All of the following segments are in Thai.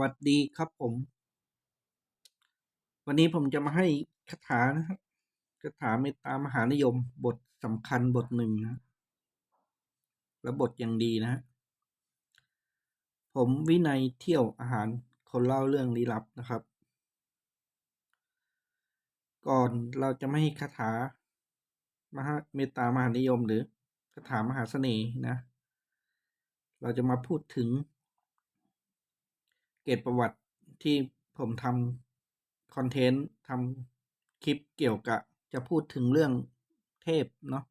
วัสดีครับผม วันนี้ผมจะมาให้คาถานะครับคาถาเมตตามหานิยม บทสำคัญบทหนึ่งนะและบทอย่างดีนะฮะผมวินัยเที่ยวอาหารคนเล่าเรื่องลี้ลับนะครับ ก่อนเราจะไม่ให้คาถามหาเมตตามหานิยมหรือคาถามหาเสน่ห์นะ เราจะมาพูดถึง เกตประวัติที่ผมทำคอนเทนต์ทำคลิปเกี่ยวกับ จะพูดถึงเรื่องเทพเนาะ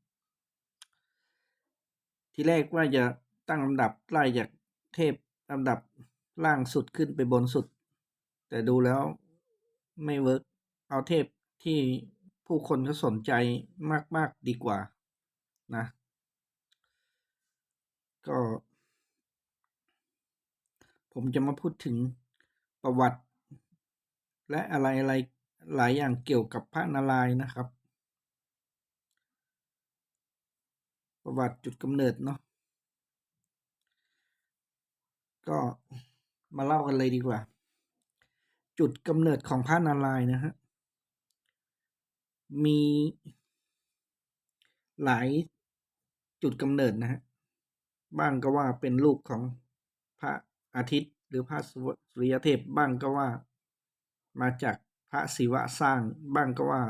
ที่แรกว่าจะตั้งลำดับไล่จากเทพลำดับล่างสุดขึ้นไปบนสุด แต่ดูแล้วไม่เวิร์กเอาเทพที่ผู้คนเขาสนใจมาก ๆ ดีกว่านะ ก็ ผมจะมาพูดถึงประวัติ และอะไรอะไรหลายอย่างเกี่ยวกับพระนารายณ์นะครับ ประวัติจุดกำเนิดเนาะก็มาเล่ากันเลยดีกว่า จุดกำเนิดของพระนารายณ์นะฮะมีหลายจุดกำเนิดนะฮะบ้างก็ว่าเป็นลูกของพระ อาทิตย์หรือพระสุริยเทพบ้างก็ว่า มาจากพระศิวะสร้างบ้างก็ว่า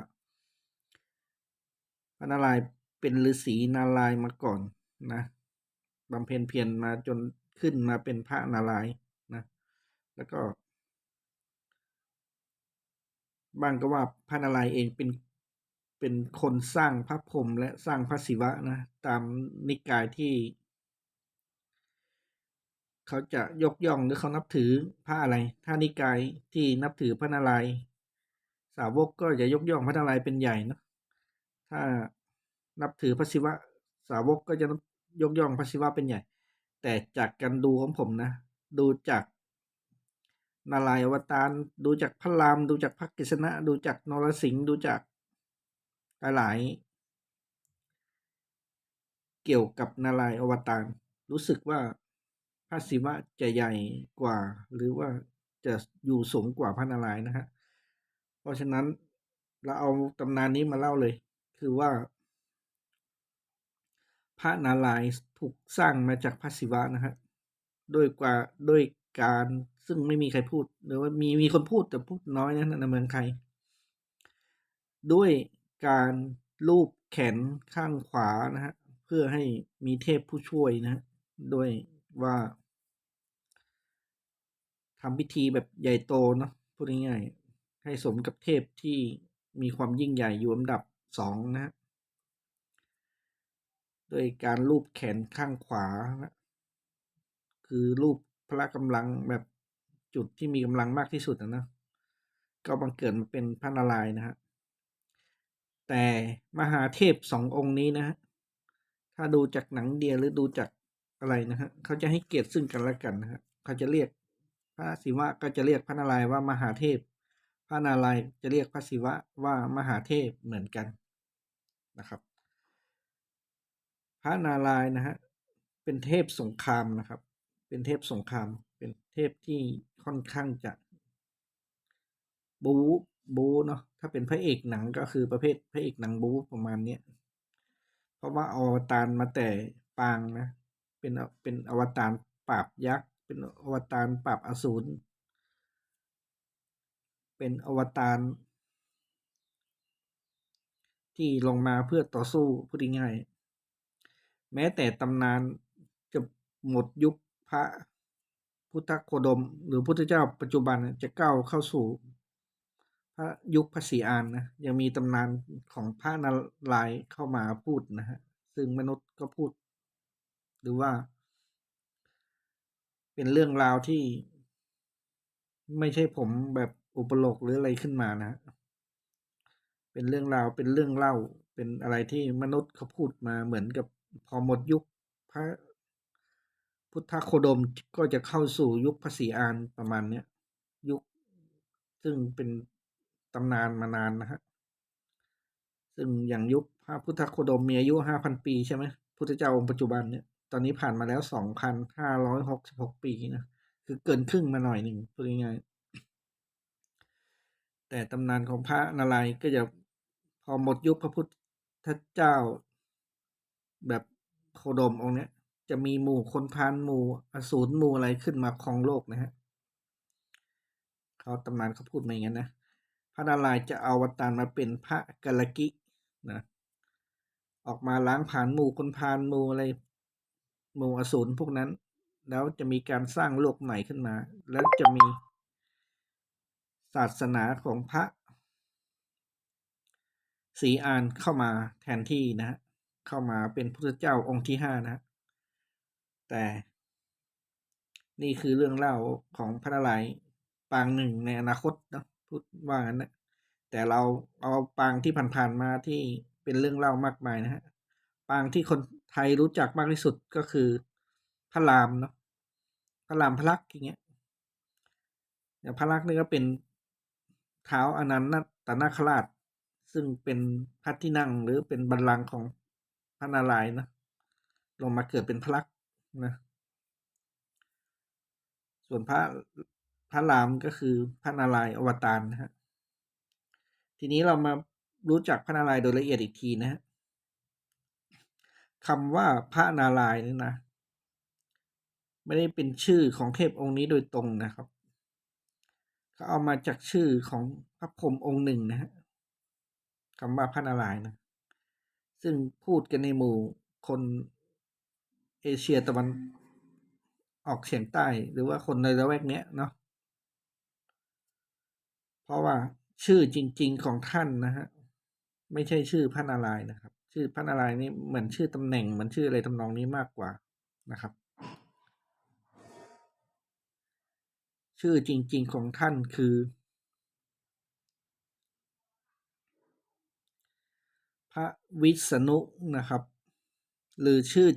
พระนารายณ์เป็นฤาษีนารายณ์มาก่อนนะบำเพ็ญเพียรมาจนขึ้นมาเป็นพระนารายณ์นะ แล้วก็ บ้างก็ว่าพระนารายณ์เองเป็นเป็นคนสร้างพระพรหมและสร้างพระศิวะนะ ตามนิกายที่ เขาจะยกย่องหรือเขานับถือพระอะไรถ้านิกายที่นับถือพระนารายณ์สาวกก็จะยกย่องพระนารายณ์เป็นใหญ่นะถ้านับถือพระศิวะสาวกก็จะยกย่องพระศิวะเป็นใหญ่ แต่จากการดูของผมนะ ดูจากนารายณ์อวตารดูจากพระราม ดูจากพระกฤษณะ ดูจากนรสิงห์ดูจากหลายๆเกี่ยวกับนารายณ์อวตารรู้สึกว่า พระศิวะจะใหญ่กว่า หรือว่าจะอยู่สูงกว่าพระนารายณ์นะฮะเพราะฉะนั้นเราเอาตำนานนี้มาเล่าเลย คือว่า พระนารายณ์ถูกสร้างมาจากพระศิวะนะฮะด้วยกว่าด้วยการซึ่งไม่มีใครพูด หรือว่ามีมีคนพูดแต่พูดน้อยนะในเมืองไทยด้วยการลูบแขนข้างขวานะฮะเพื่อให้มีเทพผู้ช่วยนะฮะด้วยว่า ทำพิธีแบบใหญ่โตเนาะพูดง่ายๆให้สมกับเทพที่มีความยิ่งใหญ่อยู่อันดับสองนะฮะโดยการลูบแขนข้างขวานะคือรูปพละกำลังแบบจุดที่มีกำลังมากที่สุดนะนะก็บังเกิดมาเป็นพระนารายณ์นะฮะแต่มหาเทพสององค์นี้นะฮะถ้าดูจากหนังเดียหรือดูจากอะไรนะฮะเขาจะให้เกียรติซึ่งกันและกันนะฮะเขาจะเรียก ระศิวะก็จะเรียกพระนารายณ์ว่ามหาเทพ พระนารายณ์จะเรียกพระศิวะว่ามหาเทพเหมือนกันนะครับ พระนารายณ์นะฮะเป็นเทพสงครามนะครับ เป็นเทพสงคราม เป็นเทพที่ค่อนข้างจะบูบูเนาะถ้าเป็นพระเอกหนังก็คือประเภทพระเอกหนังบูประมาณเนี้ยเพราะว่าอวตารมาแต่ปางนะเป็นเป็นอวตารปราบยักษ์ เป็นอวตารปราบอสูร เป็นอวตารที่ลงมาเพื่อต่อสู้พูดง่ายแม้แต่ตำนานจะหมดยุคพระพุทธโคดม หรือพุทธเจ้าปัจจุบันจะก้าวเข้าสู่ พระยุคพระศรีอานนะยังมีตำนานของพระนารายณ์เข้ามาพูดนะฮะซึ่งมนุษย์ก็พูด หรือว่า เป็นเรื่องราวที่ ไม่ใช่ผมแบบอุปโลกหรืออะไรขึ้นมานะ เป็นเรื่องราวเป็นเรื่องเล่า เป็นอะไรที่มนุษย์เขาพูดมาเหมือนกับพอหมดยุคพระพุทธโคดมก็จะเข้าสู่ยุคพระศรีอานประมาณเนี้ยยุค ซึ่งเป็นตำนานมานานนะฮะซึ่งอย่างยุคพระพุทธโคดมมีอายุห้าพันปีใช่ไหมพุทธเจ้าองค์ปัจจุบันเนี่ย ตอนนี้ผ่านมาแล้วสองพันห้าร้อยหกสิบหกปีนะ คือเกินครึ่งมาหน่อยหนึ่งพูดง่ายๆแต่ตำนานของพระนารายณ์ก็จะพอหมดยุคพระพุทธเจ้า แบบโคดมองค์เนี้ย จะมีหมู่คนพานหมู่อสูรหมู่อะไรขึ้นมาครองโลกนะฮะเขาตำนานเขาพูดมาอย่างนั้นนะพระนารายณ์จะเอาวตารมาเป็นพระกัลกินะออกมาล้างผ่านหมู่คนพานหมู่อะไร หมู่อสูรพวกนั้น แล้วจะมีการสร้างโลกใหม่ขึ้นมา แล้วจะมีศาสนาของพระศรีอานเข้ามาแทนที่นะฮะเข้ามาเป็นพุทธเจ้าองค์ที่ห้านะ แต่นี่คือเรื่องเล่าของพระนารายปางหนึ่งในอนาคตนะพูดว่างั้นนะแต่เราเอาปางที่ผ่านๆมาที่เป็นเรื่องเล่ามากมายนะฮะปางที่คน ไทยรู้จักมากที่สุดก็คือพระรามเนาะพระรามพระลักษ์อย่างเงี้ยอย่างพระลักษ์นี่ก็เป็นเท้าอนันตตนาคราช ซึ่งเป็นพระที่นั่งหรือเป็นบัลลังก์ของพระนารายณ์นะลงมาเกิดเป็นพระลักษ์นะส่วนพระพระรามก็คือพระนารายณ์อวตารนะฮะทีนี้เรามารู้จักพระนารายณ์โดยละเอียดอีกทีนะฮะ คำว่าพระนารายณ์นี่นะ ไม่ได้เป็นชื่อของเทพองค์นี้โดยตรงนะครับเขาเอามาจากชื่อของพระพรหมองค์หนึ่งนะฮะคำว่าพระนารายณ์นะ ซึ่งพูดกันในหมู่คนเอเชียตะวันออกเฉียงใต้หรือว่าคนในละแวกเนี้ยเนาะเพราะว่าชื่อจริง ๆของท่านนะฮะ ไม่ใช่ชื่อพระนารายณ์นะครับ ชื่อพระนารายณ์นี่เหมือนชื่อตำแหน่งเหมือนชื่ออะไรทำนองนี้มากกว่านะครับ ชื่อจริง ๆของท่านคือ พระวิษณุนะครับ หรือชื่อ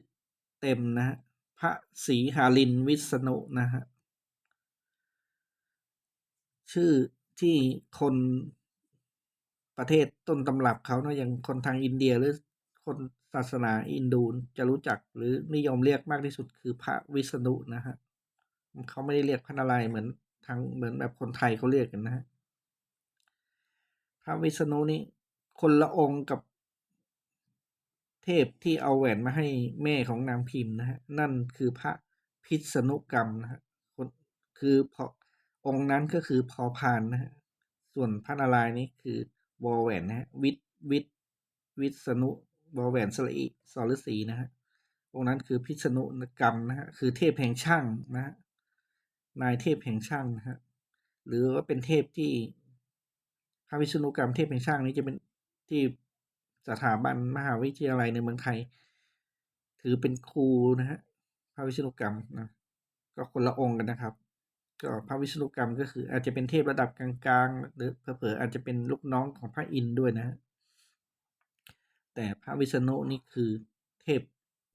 เต็มนะฮะพระศรีหารินวิษณุนะฮะชื่อที่คนประเทศต้นตำรับเขาเนาะอย่างคนทางอินเดียหรือ คนศาสนาอินดูจะรู้จักหรือนิยมเรียกมากที่สุดคือพระวิษณุนะฮะเขาไม่ได้เรียกพระนารายณ์เหมือนทางเหมือนแบบคนไทยเขาเรียกกันนะฮะพระวิษณุนี่คนละองค์กับเทพที่เอาแหวนมาให้แม่ของนางพิมพ์นะฮะนั่นคือพระพิษณุกรรมนะฮะคนคือพอองค์นั้นก็คือพอพานนะฮะส่วนพระนารายณ์นี่คือวอแหวนนะฮะวิทวิทวิษณุ วอแหวนสระอิสรสีนะฮะองค์นั้นคือพิษณุกรรมนะฮะคือเทพแห่งช่างนะฮะนายเทพแห่งช่างนะฮะหรือว่าเป็นเทพที่พระวิษณุกรรมเทพแห่งช่างนี้จะเป็นที่สถาบันมหาวิทยาลัยในเมืองไทย ถือเป็นครูนะฮะพระวิษณุกรรมนะก็คนละองค์กันนะครับ ก็พระวิษณุกรรมก็คืออาจจะเป็นเทพระดับกลางๆ หรือเผลอๆอาจจะเป็นลูกน้องของพระอินทร์ด้วยนะฮะ แต่พระวิษณุนี่คือเทพ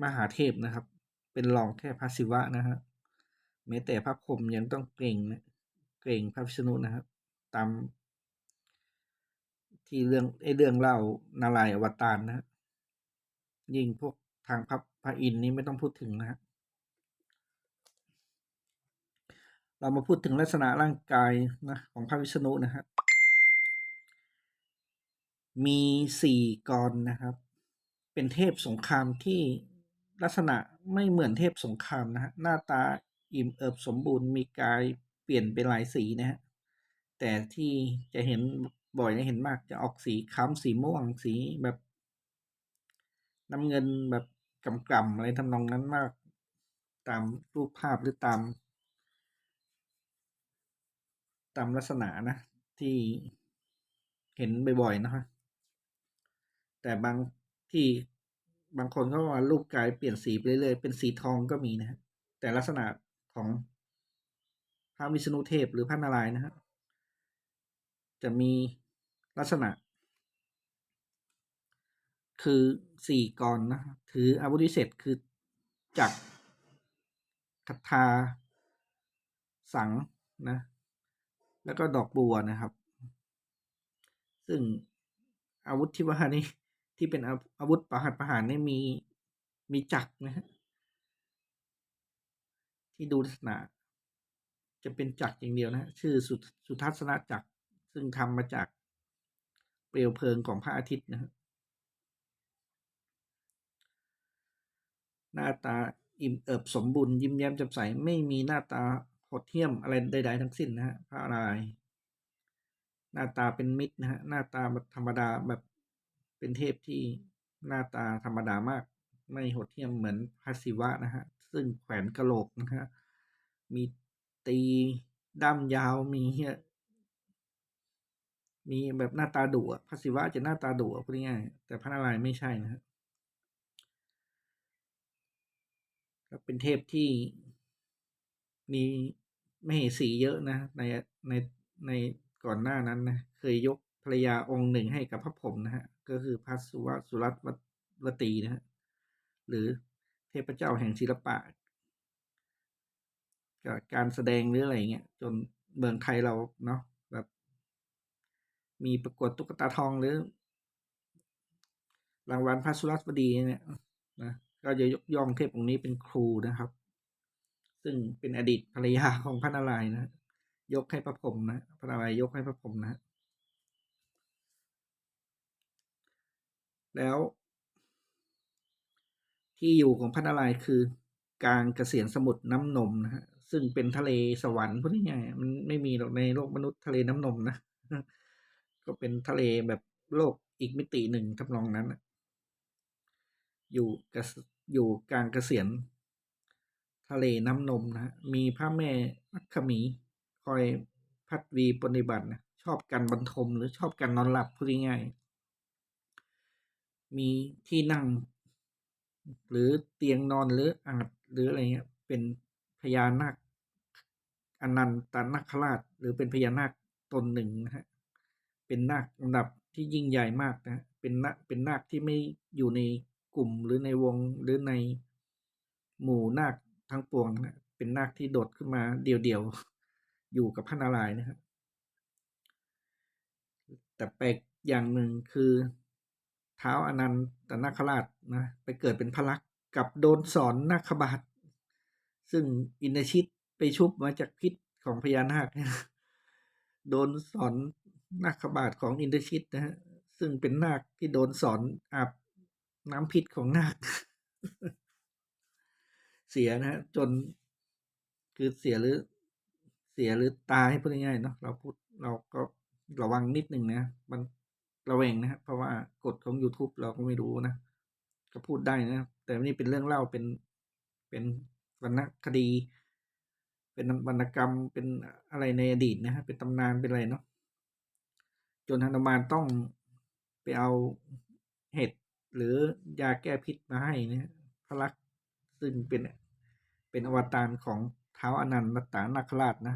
มหาเทพนะครับ เป็นรองแค่พระศิวะนะฮะแม้แต่พระพรหมยังต้องเกรงนะเกรงพระวิษณุนะครับ ตาม ที่เรื่องไอ้เรื่องเล่านารายอวตารนะยิ่งพวกทางพระพระอินทร์นี่ไม่ต้องพูดถึงนะฮะเรามาพูดถึงลักษณะร่างกายนะของพระวิษณุนะฮะ มีสี่กรนะครับ เป็นเทพสงครามที่ลักษณะไม่เหมือนเทพสงครามนะฮะหน้าตาอิ่มเอิบสมบูรณ์มีกายเปลี่ยนเป็นหลายสีนะฮะแต่ที่จะเห็นบ่อยนะเห็นมากจะออกสีคล้ำสีม่วงสีแบบน้ำเงินแบบกำกำอะไรทำนองนั้นมาก ตามรูปภาพหรือตาม ตามลักษณะนะ ที่เห็นบ่อยๆนะฮะ แต่บางที่บางคนก็ว่ารูปกายเปลี่ยนสีไปเรื่อยๆเป็นสีทองก็มีนะฮะแต่ลักษณะของพระวิษณุเทพหรือพระนารายณ์นะฮะจะมีลักษณะ คือสี่กรนะถืออาวุธวิเศษคือจักรคทาสังนะ แล้วก็ดอกบัวนะครับ ซึ่งอาวุธที่ว่านี่ ที่เป็นอาวุธประหัตประหารนี่มีมีจักรนะฮะที่ดูลักษณะจะเป็นจักรอย่างเดียวนะฮะชื่อสุสุทัศนจักรซึ่งทำมาจากเปลวเพลิงของพระอาทิตย์นะฮะหน้าตาอิ่มเอิบสมบูรณ์ยิ้มแย้มแจ่มใสไม่มีหน้าตาหดเหี้ยมอะไรใดๆทั้งสิ้นนะฮะพระนารายหน้าตาเป็นมิตรนะฮะหน้าตาแบบธรรมดาแบบ เป็นเทพที่หน้าตาธรรมดามาก ไม่โหดเหี้ยมเหมือนพระศิวะนะฮะ ซึ่งแขวนกระโหลกนะฮะ มีตีด้ามยาวมีเหี้ยมีแบบหน้าตาดุอะพระศิวะจะหน้าตาดุอะพูดง่ายแต่พระนารายณ์ไม่ใช่นะฮะก็เป็นเทพที่มีมเหสีเยอะนะ ในในในก่อนหน้านั้นนะ เคยยกภรรยาองค์หนึ่งให้กับพระพรหมนะฮะ ก็คือพระสุวสุรัตน์วตีนะฮะหรือเทพเจ้าแห่งศิลปะกับการแสดงหรืออะไรเงี้ยจนเมืองไทยเราเนาะแบบ มีประกวดตุ๊กตาทองหรือ รางวัลพระสุรัตน์วดีเนี่ยนะก็จะยกย่องเทพองค์นี้เป็นครูนะครับ ซึ่งเป็นอดีตภรรยาของพระนารายณ์นะ ยกให้พระพรหมนะพระนารายณ์ยกให้พระพรหมนะ แล้ว ที่อยู่ของพระนารายณ์คือกลางเกษียณสมุทรน้ำนมนะฮะซึ่งเป็นทะเลสวรรค์พูดง่ายๆมันไม่มีหรอกในโลกมนุษย์ทะเลน้ำนมนะก็เป็นทะเลแบบโลกอีกมิติหนึ่งทำนองนั้นอยู่กอยู่กลางเกษียณทะเลน้ำนมนะมีพระแม่ลักขมี คอยพัดวีปฏิบัตินะชอบการบรรทมหรือชอบการนอนหลับพูดง่ายๆ มีที่นั่ง หรือเตียงนอนหรืออาจหรืออะไรเงี้ย เป็นพญานาคอนันตนาคราช หรือเป็นพญานาคตนหนึ่งนะฮะเป็นนาคอันดับที่ยิ่งใหญ่มากนะเป็นนาเป็นนาคที่ไม่อยู่ในกลุ่มหรือในวงหรือในหมู่นาคทั้งปวงนะเป็นนาคที่โดดขึ้นมาเดี่ยวๆอยู่กับพระนารายณ์นะครับแต่แปลกอย่างหนึ่งคือ ท้าอนันตนาคราชนะไปเกิดเป็นพระลักษ์กับโดนสอนนาคบาท ซึ่งอินทชิตไปชุบมาจากพิษของพญานาคโดนสอนนาคบาทของอินทชิตนะฮะซึ่งเป็นนาคที่โดนสอนอาบน้ำพิษของนาค เสียนะฮะจนคือเสียหรือเสียหรือตายพูดง่ายๆเนาะเราพูดเราก็ระวังนิดหนึ่งนะ มัน ระแวงนะครับเพราะว่ากฎของ YouTube เราก็ไม่รู้นะ ก็พูดได้นะแต่นี่เป็นเรื่องเล่าเป็นเป็นวรรณคดี เป็นวรรณกรรมเป็นอะไรในอดีตนะฮะเป็นตำนานเป็นอะไรเนาะจนฮนุมานต้องไปเอาเห็ดหรือยาแก้พิษมาให้นะพระลักษ์ซึ่งเป็นเป็นอวตารของเท้าอนันตตานาคราชนะ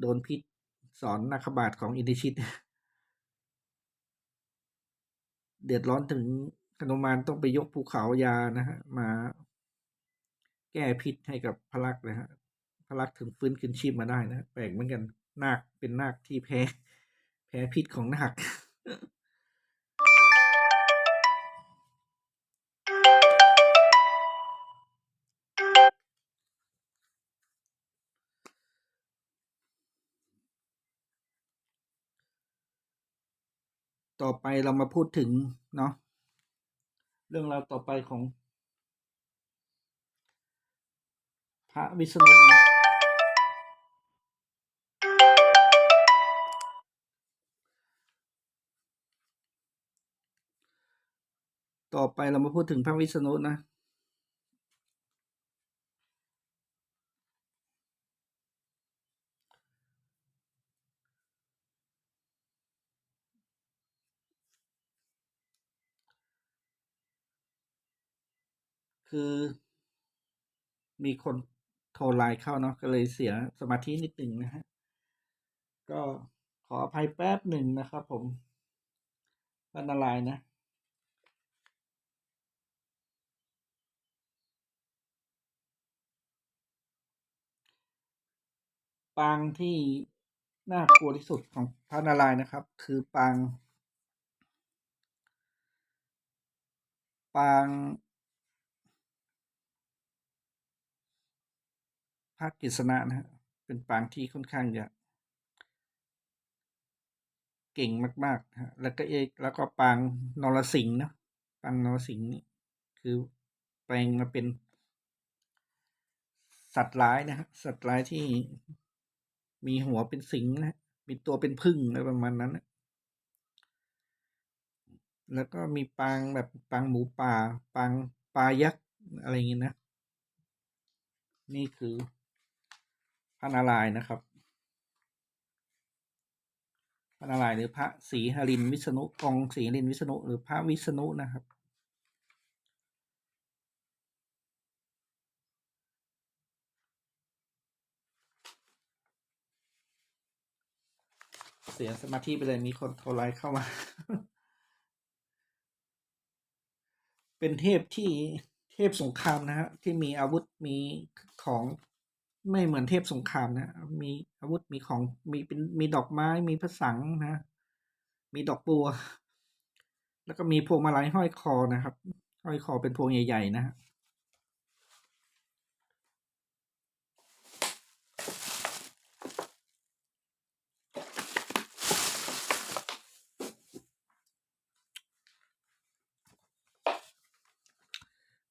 โดนพิษสอนนาคบาทของอินทิชิต เดือดร้อนถึงขนมานต้องไปยกภูเขายานะฮะมา แก้พิษให้กับพระลักษ์นะฮะพระลักษ์ถึงฟื้นคืนชีพมาได้นะแปลกเหมือนกันนาคเป็นนาคที่แพ้ แพ้พิษของนาค ต่อไปเรามาพูดถึงเนาะเรื่องราวต่อไปของ พระวิษณุต่อไปเรามาพูดถึงพระวิษณุนะ คือ มีคนโทรไลน์เข้าเนาะก็เลยเสียสมาธินิดหนึ่งนะฮะ ก็ขออภัยแป๊บหนึ่งนะครับผมพันอะไรนะปางที่น่ากลัวที่สุดของพระนารายณ์นะครับ คือปาง ปาง พระกฤษณะนะฮะเป็นปางที่ค่อนข้างจะเก่งมากๆนะฮะแล้วก็เอกแล้วก็ปางนรสิงห์นะปางนรสิงห์นี่คือแปลงมาเป็น สัตว์ร้ายนะฮะสัตว์ร้ายที่มีหัวเป็นสิงห์นะมีตัวเป็นผึ้งอะไรประมาณนั้นนะแล้วก็มีปางแบบปางหมูป่าปางปลายักษ์อะไรอย่างงี้นะ นี่คือ พระนารายณ์นะครับ พระนารายณ์หรือพระศรีหรินวิษณุกองศรีหรินวิษณุหรือพระวิษณุนะครับ เสียสมาธิไปเลยมีคนโทรไลน์เข้ามา เป็นเทพที่เทพสงครามนะฮะที่มีอาวุธมีของ ไม่เหมือนเทพสงครามนะ มีอาวุธมีของมีเป็นมีดอกไม้มีพระสังนะ มีดอกบัว แล้วก็มีพวงมาลัยห้อยคอนะครับ ห้อยคอเป็นพวงใหญ่ ๆ นะฮะ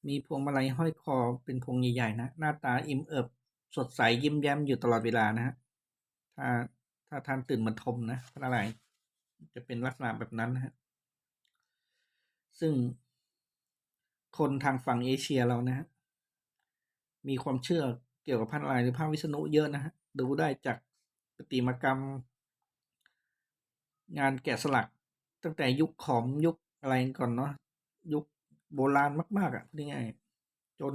มีพวงมาลัยห้อยคอเป็นพวงใหญ่ๆนะ หน้าตาอิ่มเอิบ สดใสยิ้มแย้มอยู่ตลอดเวลานะฮะถ้าถ้าท่านตื่นมาชมนะพระนารจะเป็นลักษณะแบบนั้นนะฮะซึ่งคนทางฝั่งเอเชียเรานะฮะมีความเชื่อเกี่ยวกับพระนารหรือพระวิษณุเยอะนะฮะดูได้จากประติมากรรม งานแกะสลัก ตั้งแต่ยุคขอมยุคอะไรก่อนเนาะยุคโบราณมาก ๆอะพูดง่ายจน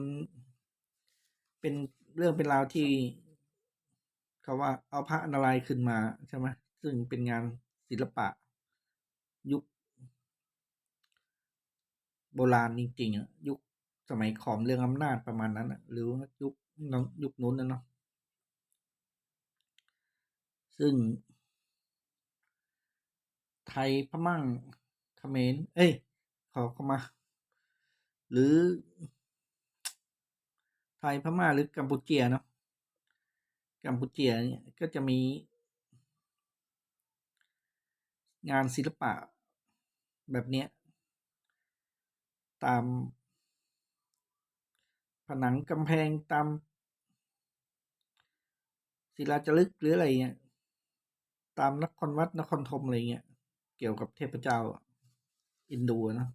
เป็น เรื่องเป็นราวที่เขาว่าเอาพระนารายณ์ขึ้นมาใช่ไหมซึ่งเป็นงานศิลปะ ยุค โบราณจริงๆอะยุคสมัยขอมเรื่องอำนาจประมาณนั้นอะ หรือว่ายุคน้องยุคนู้นนะเนาะซึ่ง ไทยพม่งเขมรเอ้ยขอเข้ามา หรือ ไทยพม่าหรือกัมพูเชียเนาะกัมพูเชียเนี่ยก็จะมี งานศิลปะแบบเนี้ยตาม ผนังกำแพงตาม ศิลาจารึกหรืออะไรเงี้ยตามนครวัดนครธมอะไรเงี้ยเกี่ยวกับเทพเจ้าอินดูนะ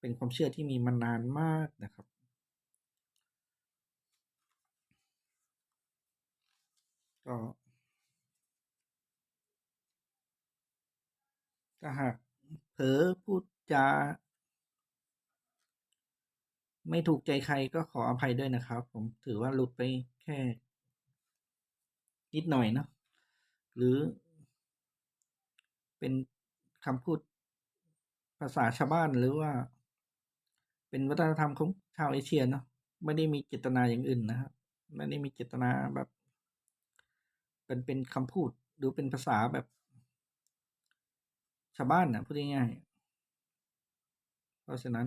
เป็นความเชื่อที่มีมานานมากนะครับ ก็ถ้าหากเผลอพูดจาไม่ถูกใจใครก็ขออภัยด้วยนะครับ ผมถือว่าหลุดไปแค่ นิดหน่อยเนาะหรือเป็นคำพูดภาษาชาวบ้านหรือว่า เป็นวัฒนธรรมของชาวเอเชียเนาะไม่ได้มีเจตนาอย่างอื่นนะครับไม่ได้มีเจตนาแบบ เป็นเป็นคำพูดหรือเป็นภาษาแบบชาวบ้านนะพูดง่ายๆเพราะฉะนั้น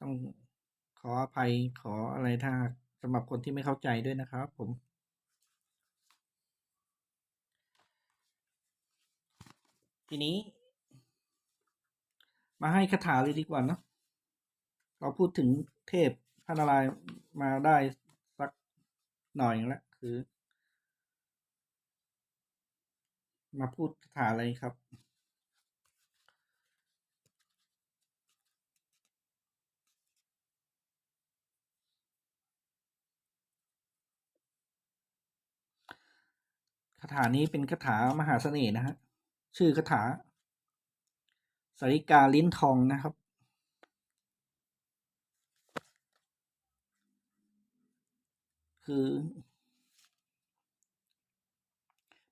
ต้องขออภัยขออะไรถ้าสำหรับคนที่ไม่เข้าใจด้วยนะครับผม ทีนี้ มาให้คาถาเลยดีกว่าเนาะเราพูดถึงเทพพระนารายมาได้สักหน่อยแล้ว คือ มาพูดคาถาอะไรครับ คาถานี้เป็นคาถามหาเสน่ห์นะฮะ ชื่อคาถาสาริกาลิ้นทองนะครับคือ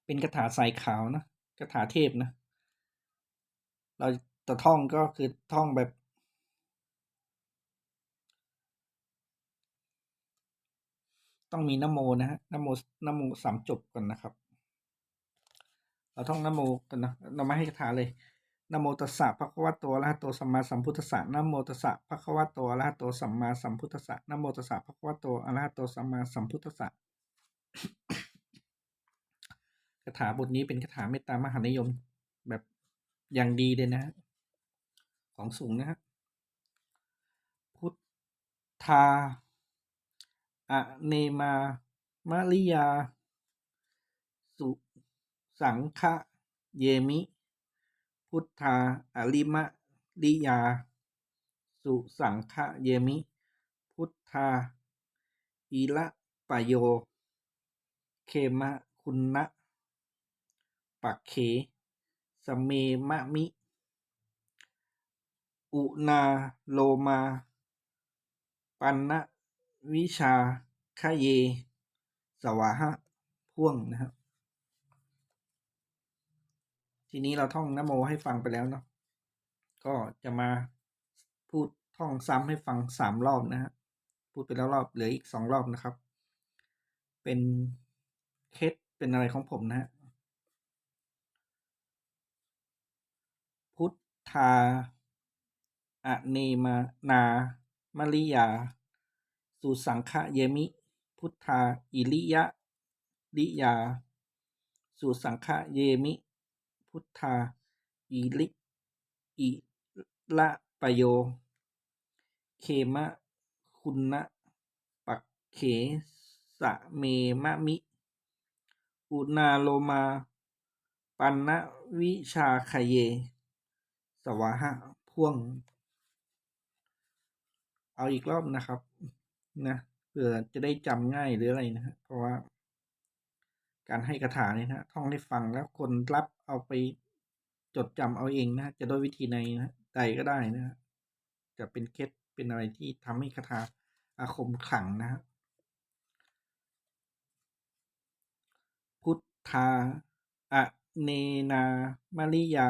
เป็นคาถาสายขาวนะคาถาเทพนะ เราจะท่องก็คือท่องแบบต้องมีนโมนะฮะนโมนโมสามจบก่อนนะครับ เราท่องนโมกันนะเรามาให้คาถาเลยนโมตัสสะภะคะวะโตอะระหะโตสัมมาสัมพุทธัสสะนโมตัสสะภะคะวะโตอะระหะโตสัมมาสัมพุทธัสสะนโมตัสสะภะคะวะโตอะระหะโตสัมมาสัมพุทธัสสะ คาถาบทนี้เป็นคาถาเมตตามหานิยมแบบอย่างดีเลยนะ ของสูงนะฮะพุทธาอะเนมามะริยา สุสังฆะเยมิ พุทธาอริมะริยา สุสังฆะเยมิ พุทธาอิละปะโย เคมะคุณนะ ปักเข สเมมะมิ อุนาโลมา ปันนะวิชาคะเย สวาหะ พ่วงนะครับ ทีนี้เราท่องนโมให้ฟังไปแล้วเนาะ ก็จะมาพูดท่องซ้ำให้ฟังสามรอบนะฮะ พูดไปแล้วรอบเหลืออีกสองรอบนะครับ เป็นเคสเป็นอะไรของผมนะฮะ พุ ทาอะเนมานา มริยา สุสังฆะเยมิ พุทธา อิริยะริยา สุสังฆะเยมิ พุทธา อิริอิละปะโย เคมะ คุณนะปักเขสะเมมะมิ อุนาโลมา ปันนะวิชาคเย สวาหะพ่วง เอาอีกรอบนะครับ นะเผื่อจะได้จำง่ายหรืออะไรนะฮะเพราะว่า การให้คาถาเนี่ยนะท่องให้ฟังแล้วคนรับเอาไปจดจำเอาเองนะจะด้วยวิธีในนะใดก็ได้นะ จะเป็นเคล็ดเป็นอะไรที่ทำให้คาถาอาคมขลังนะฮะพุทธาอะเนนามริยา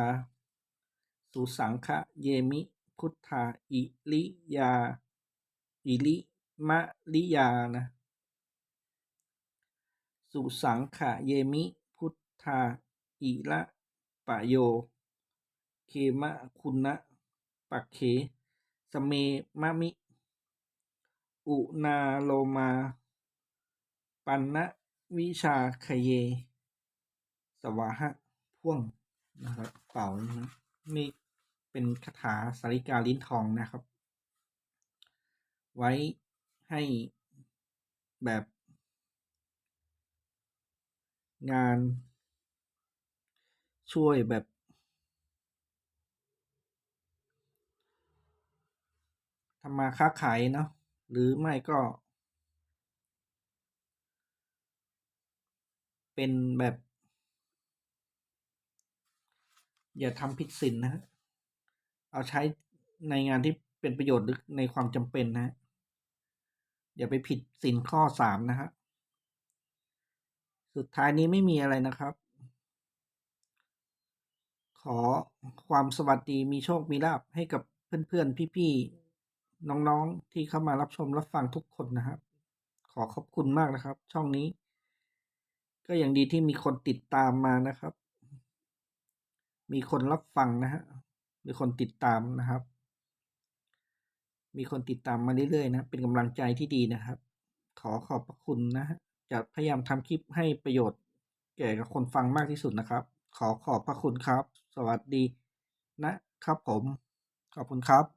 สุสังฆะเยมิ พุทธาอิริยา อิริมะริยานะสุสังขะเยมิ พุทธาอิละปะโย เคมะคุณนะปักเขสเมมะมิ อุนาโลมา ปันนะวิชาคเย สวาหะพ่วงนะครับเป่านะนี่ เป็นคาถาสาริกาลิ้นทองนะครับ ไว้ให้แบบ งานช่วยแบบ ทำมาค้าขายเนาะหรือไม่ก็ เป็นแบบ อย่าทำผิดศีลนะฮะ เอาใช้ในงานที่เป็นประโยชน์หรือในความจำเป็นนะอย่าไปผิดศีลข้อสามนะฮะสุดท้ายนี้ไม่มีอะไรนะครับ ขอความสวัสดีมีโชคมีลาภให้กับเพื่อนๆ พี่ๆ น้องๆ ที่เข้ามารับชมรับฟังทุกคนนะครับ ขอขอบคุณมากนะครับ ช่องนี้ ก็อย่างดีที่มีคนติดตามมานะครับ มีคนรับฟังนะฮะ มีคนติดตามนะครับ มีคนติดตามมาเรื่อยๆนะ เป็นกำลังใจที่ดีนะครับ ขอขอบพระคุณนะจะพยายามทำคลิปให้ประโยชน์ แก่กับคนฟังมากที่สุดนะครับ ขอขอบพระคุณครับ สวัสดีนะครับผม ขอบคุณครับ